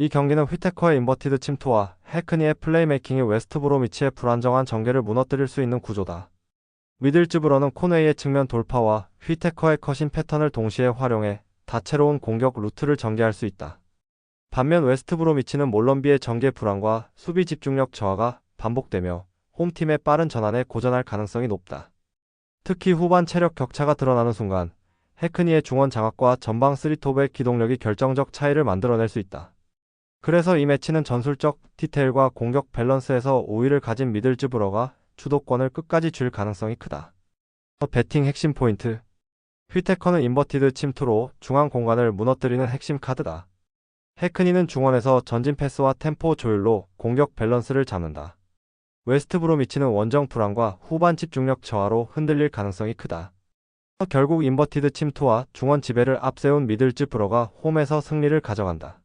이 경기는 휘테커의 인버티드 침투와 해크니의 플레이메이킹이 웨스트브로미치의 불안정한 전개를 무너뜨릴 수 있는 구조다. 미들즈브러는 코네이의 측면 돌파와 휘테커의 컷인 패턴을 동시에 활용해 다채로운 공격 루트를 전개할 수 있다. 반면 웨스트브로미치는 몰런비의 전개 불안과 수비 집중력 저하가 반복되며 홈팀의 빠른 전환에 고전할 가능성이 높다. 특히 후반 체력 격차가 드러나는 순간 해크니의 중원 장악과 전방 쓰리톱의 기동력이 결정적 차이를 만들어낼 수 있다. 그래서 이 매치는 전술적 디테일과 공격 밸런스에서 우위를 가진 미들즈브러가 주도권을 끝까지 쥘 가능성이 크다. 배팅 핵심 포인트 휘테커는 인버티드 침투로 중앙 공간을 무너뜨리는 핵심 카드다. 해크니는 중원에서 전진 패스와 템포 조율로 공격 밸런스를 잡는다. 웨스트브로미치는 원정 불안과 후반 집중력 저하로 흔들릴 가능성이 크다. 결국 인버티드 침투와 중원 지배를 앞세운 미들즈 브러가 홈에서 승리를 가져간다.